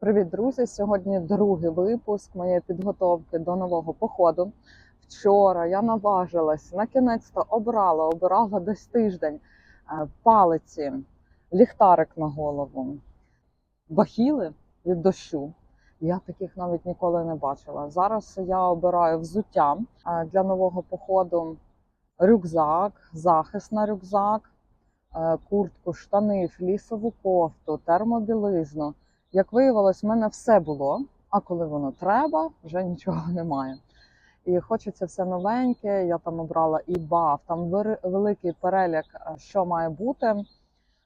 Привіт, друзі! Сьогодні другий випуск моєї підготовки до нового походу. Вчора я наважилась, на кінець то обрала, обирала десь тиждень е, палиці, ліхтарик на голову, бахіли від дощу. Я таких навіть ніколи не бачила. Зараз я обираю взуття е, для нового походу, рюкзак, захист на рюкзак, е, куртку, штани, флісову кофту, термобілизну. Як виявилось, в мене все було, а коли воно треба, вже нічого немає. І хочеться все новеньке. Я там обрала і баф, там великий перелік, е, що має бути.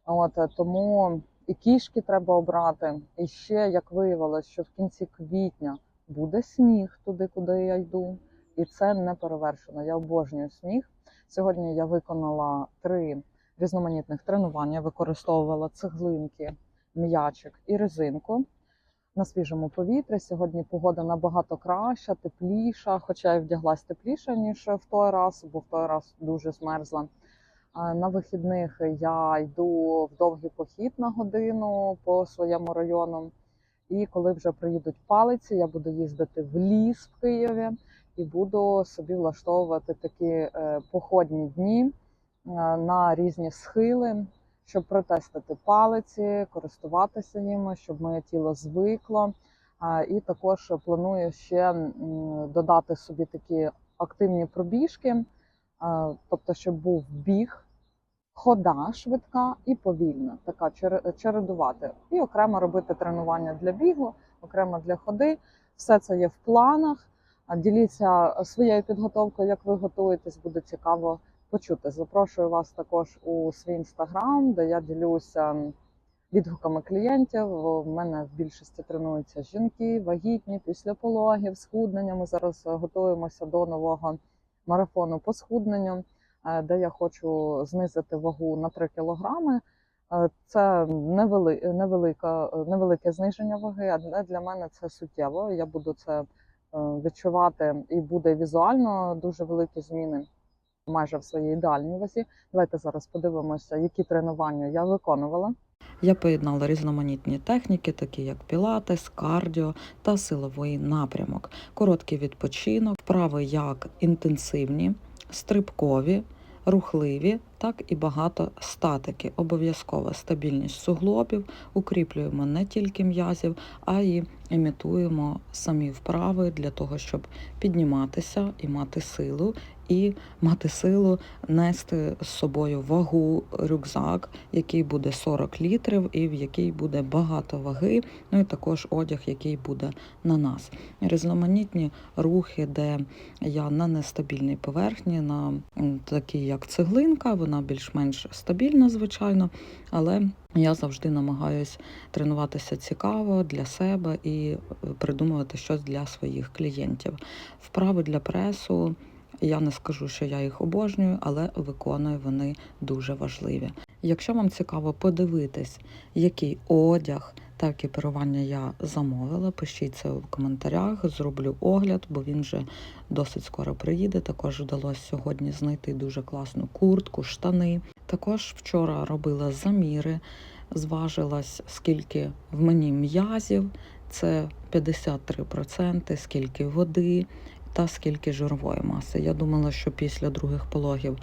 От е, тому і кішки треба обрати. І ще як виявилось, що в кінці квітня буде сніг туди, куди я йду. І це не перевершено. Я обожнюю сніг. Сьогодні я виконала три різноманітних тренування, використовувала цеглинки м'ячик і резинку на свіжому повітрі. Сьогодні погода набагато краща, тепліша, хоча я вдяглась тепліше, ніж в той раз, бо в той раз дуже змерзла. На вихідних я йду в довгий похід на годину по своєму району. І коли вже приїдуть палиці, я буду їздити в ліс в Києві і буду собі влаштовувати такі е, походні дні е, на різні схили, щоб протестити палиці, користуватися ними, щоб моє тіло звикло. І також планую ще додати собі такі активні пробіжки, тобто, щоб був біг, хода швидка і повільна, така чере- чередувати. І окремо робити тренування для бігу, окремо для ходи. Все це є в планах. Діліться своєю підготовкою, як ви готуєтесь, буде цікаво почути. Запрошую вас також у свій інстаграм, де я ділюся відгуками клієнтів. У мене в більшості тренуються жінки, вагітні, після пологів, схуднення. Ми зараз готуємося до нового марафону по схудненню, е, де я хочу знизити вагу на 3 кілограми. Е, Це невели, невелика, невелике зниження ваги, але для мене це суттєво. Я буду це е, відчувати і буде візуально дуже великі зміни майже в своїй ідеальній вазі. Давайте зараз подивимося, які тренування я виконувала. Я поєднала різноманітні техніки, такі як пілатес, кардіо та силовий напрямок, короткий відпочинок, вправи як інтенсивні, стрибкові, рухливі, так і багато статики. Обов'язкова стабільність суглобів, укріплюємо не тільки м'язів, а й імітуємо самі вправи для того, щоб підніматися і мати силу, і мати силу нести з собою вагу, рюкзак, який буде 40 літрів і в який буде багато ваги, ну і також одяг, який буде на нас. Різноманітні рухи, де я на нестабільній поверхні, на такій як цеглинка, вона більш-менш стабільна, звичайно, але я завжди намагаюсь тренуватися цікаво для себе і е, придумувати щось для своїх клієнтів. Вправи для пресу. Я не скажу, що я їх обожнюю, але виконую вони дуже важливі. Якщо вам цікаво подивитись, який одяг та екіпірування я замовила, пишіть це в коментарях, зроблю огляд, бо він вже досить скоро приїде. Також вдалося сьогодні знайти дуже класну куртку, штани. Також вчора робила заміри, зважилась, скільки в мені м'язів, це 53%, скільки води та скільки жирової маси. Я думала, що після других пологів,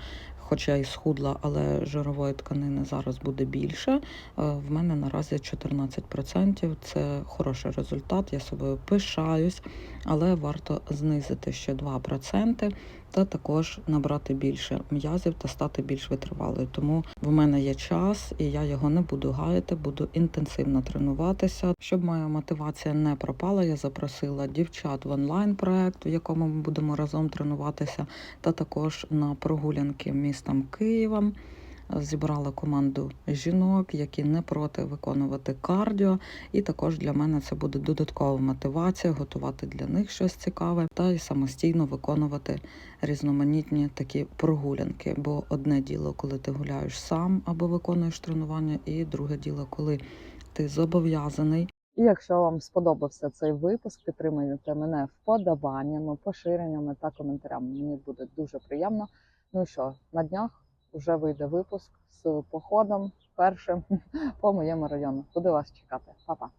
хоча і схудла, але жирової тканини зараз буде більше. Е, В мене наразі 14%. Це хороший результат. Я собою пишаюсь, але варто знизити ще 2%. Та також набрати більше м'язів та стати більш витривалою. Тому в мене є час, і я його не буду гаяти, буду інтенсивно тренуватися. Щоб моя мотивація не пропала, я запросила дівчат в онлайн проект, в якому ми будемо разом тренуватися, та також на прогулянки містом Києвом. Зібрала команду жінок, які не проти виконувати кардіо, і також для мене це буде додаткова мотивація готувати для них щось цікаве та й самостійно виконувати різноманітні такі прогулянки. Бо одне діло, коли ти гуляєш сам або виконуєш тренування, і друге діло, коли ти зобов'язаний І якщо вам сподобався цей випуск, підтримуйте мене вподобаннями, поширеннями та коментарями. Мені буде дуже приємно. Ну що, на днях вже вийде випуск з походом першим по моєму району. Буду вас чекати. Па-па.